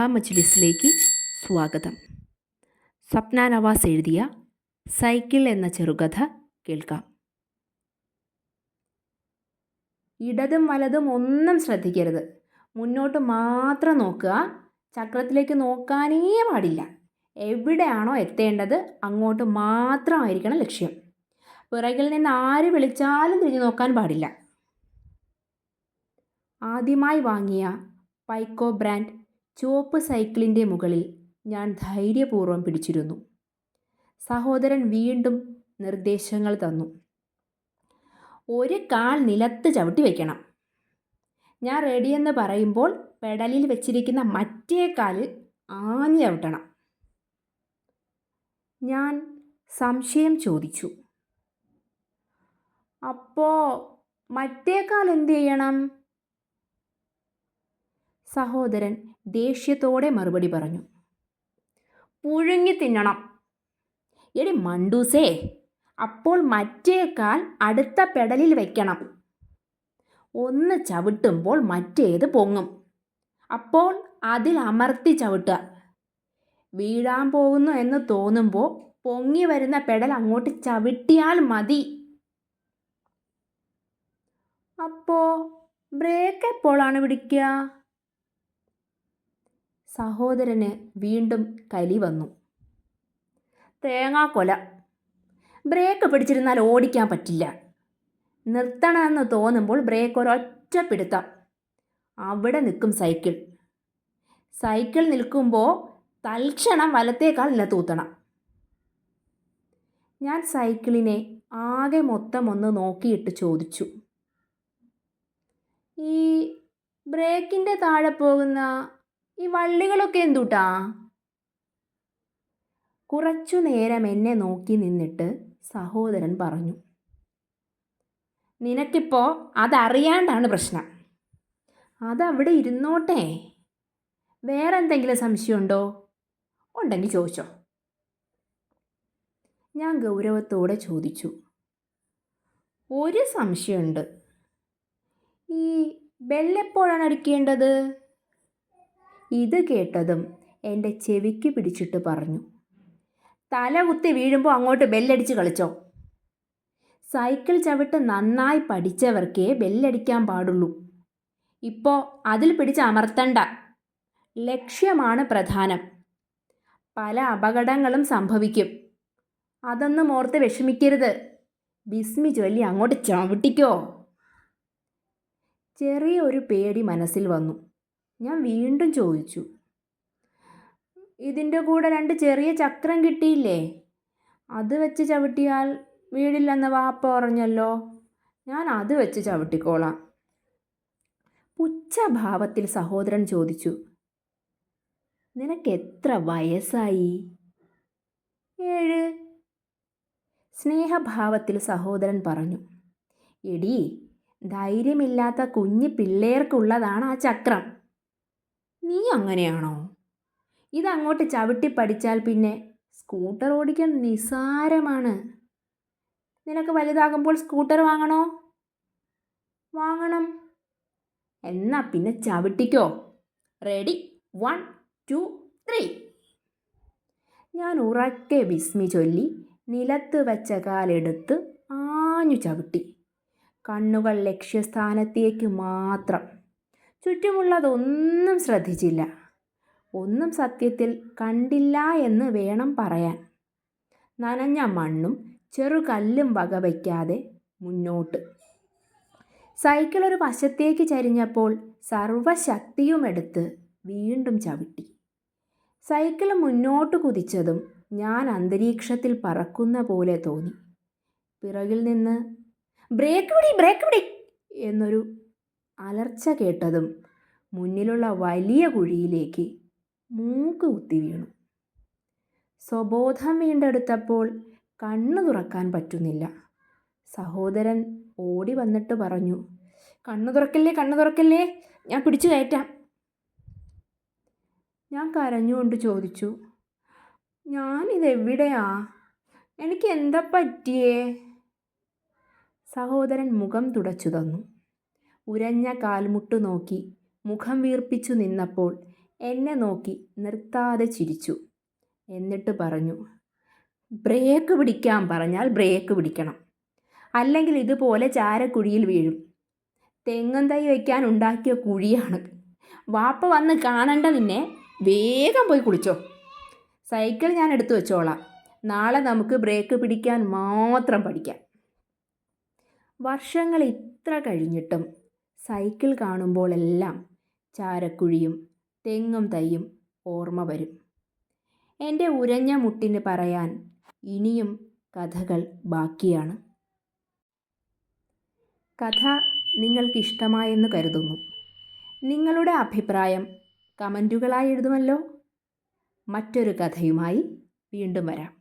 കഥാമജ്ലിസിലേക്ക് സ്വാഗതം. സ്വപ്ന നവാസ് എഴുതിയ സൈക്കിൾ എന്ന ചെറുകഥ കേൾക്കാം. ഇടതും വലതും ഒന്നും ശ്രദ്ധിക്കരുത്. മുന്നോട്ട് മാത്രം നോക്കുക. ചക്രത്തിലേക്ക് നോക്കാനേ പാടില്ല. എവിടെയാണോ എത്തേണ്ടത് അങ്ങോട്ട് മാത്രമായിരിക്കണം ലക്ഷ്യം. പിറകിൽ നിന്ന് ആര് വിളിച്ചാലും തിരിഞ്ഞു നോക്കാൻ പാടില്ല. ആദ്യമായി വാങ്ങിയ പൈക്കോ ബ്രാൻഡ് ചുവപ്പ് സൈക്കിളിന്റെ മുകളിൽ ഞാൻ ധൈര്യപൂർവം പിടിച്ചിരുന്നു. സഹോദരൻ വീണ്ടും നിർദ്ദേശങ്ങൾ തന്നു. ഒരു കാൽ നിലത്ത് ചവിട്ടി വയ്ക്കണം ഞാൻ റെഡിയെന്ന് പറയുമ്പോൾ പെടലിൽ വെച്ചിരിക്കുന്ന മറ്റേ കാലിൽ ആഞ്ഞു ചവിട്ടണം. ഞാൻ സംശയം ചോദിച്ചു. അപ്പോൾ മറ്റേ കാൽ എന്ത് ചെയ്യണം? സഹോദരൻ ദേഷ്യത്തോടെ മറുപടി പറഞ്ഞു. പുഴുങ്ങി തിന്നണം. എടി മണ്ടൂസേ അപ്പോൾ മറ്റേ കാൽ അടുത്ത പെടലിൽ വെക്കണം. ഒന്ന് ചവിട്ടുമ്പോൾ മറ്റേത് പൊങ്ങും. അപ്പോൾ അതിൽ അമർത്തി ചവിട്ടുക. വീഴാൻ പോകുന്നു എന്ന് തോന്നുമ്പോൾ പൊങ്ങി വരുന്ന പെടൽ അങ്ങോട്ട് ചവിട്ടിയാൽ മതി. അപ്പോൾ ബ്രേക്ക് എപ്പോഴാണ് പിടിക്കുക? സഹോദരന് വീണ്ടും കലി വന്നു. തേങ്ങാക്കൊല. ബ്രേക്ക് പിടിച്ചിരുന്നാൽ ഓടിക്കാൻ പറ്റില്ല. നിർത്തണമെന്ന് തോന്നുമ്പോൾ ബ്രേക്ക് ഒരൊറ്റ പിടുത്തം. അവിടെ നിൽക്കും സൈക്കിൾ. സൈക്കിൾ നിൽക്കുമ്പോൾ തൽക്ഷണം വലത്തേക്കാൾ നിലത്തൂത്തണം ഞാൻ സൈക്കിളിനെ ആകെ മൊത്തം ഒന്ന് നോക്കിയിട്ട് ചോദിച്ചു. ഈ ബ്രേക്കിന്റെ താഴെ പോകുന്ന ഈ വള്ളികളൊക്കെ എന്തുട്ടാ? കുറച്ചു നേരം എന്നെ നോക്കി നിന്നിട്ട് സഹോദരൻ പറഞ്ഞു നിനക്കിപ്പോൾ അതറിയാണ്ടാണ് പ്രശ്നം. അതവിടെ ഇരുന്നോട്ടെ. വേറെ എന്തെങ്കിലും സംശയമുണ്ടോ? ഉണ്ടെങ്കിൽ ചോദിച്ചോ. ഞാൻ ഗൗരവത്തോടെ ചോദിച്ചു ഒരു സംശയമുണ്ട്. ഈ ബെല്ലെപ്പോഴാണ് അടിക്കേണ്ടത്? ഇത് കേട്ടതും എന്റെ ചെവിക്ക് പിടിച്ചിട്ട് പറഞ്ഞു. തല കുത്തി വീഴുമ്പോൾ അങ്ങോട്ട് ബെല്ലടിച്ച് കളിച്ചോ. സൈക്കിൾ ചവിട്ട് നന്നായി പഠിച്ചവർക്കേ ബെല്ലടിക്കാൻ പാടുള്ളൂ. ഇപ്പോൾ അതിൽ പിടിച്ച് അമർത്തണ്ട. ലക്ഷ്യമാണ് പ്രധാനം. പല അപകടങ്ങളും സംഭവിക്കും. അതൊന്നും ഓർത്ത് വിഷമിക്കരുത്. ബിസ്മി ചൊല്ലി അങ്ങോട്ട് ചവിട്ടിക്കോ. ചെറിയൊരു പേടി മനസ്സിൽ വന്നു. ഞാൻ വീണ്ടും ചോദിച്ചു. ഇതിന്റെ കൂടെ രണ്ട് ചെറിയ ചക്രം കിട്ടിയില്ലേ? അത് വെച്ച് ചവിട്ടിയാൽ വീടില്ലെന്ന് വാപ്പ പറഞ്ഞല്ലോ. ഞാൻ അത് വെച്ച് ചവിട്ടിക്കോളാം. പുച്ഛഭാവത്തിൽ സഹോദരൻ ചോദിച്ചു. നിനക്ക് എത്ര വയസ്സായി? ഏഴ്. സ്നേഹഭാവത്തിൽ സഹോദരൻ പറഞ്ഞു. എടി ധൈര്യമില്ലാത്ത കുഞ്ഞു പിള്ളേർക്കുള്ളതാണ് ആ ചക്രം. നീ അങ്ങനെയാണോ? ഇതങ്ങോട്ട് ചവിട്ടി പഠിച്ചാൽ പിന്നെ സ്കൂട്ടർ ഓടിക്കാൻ നിസാരമാണ് നിനക്ക് വലുതാകുമ്പോൾ സ്കൂട്ടർ വാങ്ങണോ? വാങ്ങണം. എന്നാ പിന്നെ ചവിട്ടിക്കോ. റെഡി വൺ ടു ത്രീ ഞാൻ ഉറക്കെ വിസ്മി ചൊല്ലി നിലത്ത് വെച്ച കാലെടുത്ത് ആഞ്ഞു ചവിട്ടി. കണ്ണുകൾ ലക്ഷ്യസ്ഥാനത്തേക്ക് മാത്രം. ചുറ്റുമുള്ളതൊന്നും ശ്രദ്ധിച്ചില്ല. ഒന്നും സത്യത്തിൽ കണ്ടില്ല എന്ന് വേണം പറയാൻ. നനഞ്ഞ മണ്ണും ചെറുകല്ലും വകവയ്ക്കാതെ മുന്നോട്ട്. സൈക്കിൾ ഒരു വശത്തേക്ക് ചരിഞ്ഞപ്പോൾ സർവശക്തിയുമെടുത്ത് വീണ്ടും ചവിട്ടി. സൈക്കിൾ മുന്നോട്ട് കുതിച്ചതും ഞാൻ അന്തരീക്ഷത്തിൽ പറക്കുന്ന പോലെ തോന്നി. പിറകിൽ നിന്ന് ബ്രേക്ക് പിടി ബ്രേക്ക് പിടി എന്നൊരു അലർച്ച കേട്ടതും മുന്നിലുള്ള വലിയ കുഴിയിലേക്ക് മൂക്ക് കുത്തി വീണു. സ്വബോധം വീണ്ടെടുത്തപ്പോൾ കണ്ണു തുറക്കാൻ പറ്റുന്നില്ല. സഹോദരൻ ഓടി വന്നിട്ട് പറഞ്ഞു കണ്ണു തുറക്കല്ലേ കണ്ണു തുറക്കല്ലേ? ഞാൻ പിടിച്ചു കയറ്റാം. ഞാൻ കരഞ്ഞുകൊണ്ട് ചോദിച്ചു ഞാനിതെവിടെയാ? എനിക്ക് എന്താ പറ്റിയേ? സഹോദരൻ മുഖം തുടച്ചു തന്നു. ഉരഞ്ഞ കാൽമുട്ടു നോക്കി മുഖം വീർപ്പിച്ചു നിന്നപ്പോൾ എന്നെ നോക്കി നിർത്താതെ ചിരിച്ചു. എന്നിട്ട് പറഞ്ഞു ബ്രേക്ക് പിടിക്കാൻ പറഞ്ഞാൽ ബ്രേക്ക് പിടിക്കണം. അല്ലെങ്കിൽ ഇതുപോലെ ചാരക്കുഴിയിൽ വീഴും. തെങ്ങും തൈ വയ്ക്കാൻ ഉണ്ടാക്കിയ കുഴിയാണ്. വാപ്പ വന്ന് കാണണ്ട നിന്നെ. വേഗം പോയി കുളിച്ചോ. സൈക്കിൾ ഞാൻ എടുത്തു വെച്ചോളാം. നാളെ നമുക്ക് ബ്രേക്ക് പിടിക്കാൻ മാത്രം പഠിക്കാം. വർഷങ്ങൾ ഇത്ര കഴിഞ്ഞിട്ടും സൈക്കിൾ കാണുമ്പോഴെല്ലാം ചാരക്കുഴിയും തെങ്ങും തൈയും ഓർമ്മ വരും. എന്റെ ഉരഞ്ഞ മുട്ടിന് പറയാൻ ഇനിയും കഥകൾ ബാക്കിയാണ്. കഥ നിങ്ങൾക്കിഷ്ടമായെന്ന് കരുതുന്നു. നിങ്ങളുടെ അഭിപ്രായം കമന്റുകളായി എഴുതുമല്ലോ. മറ്റൊരു കഥയുമായി വീണ്ടും വരാം.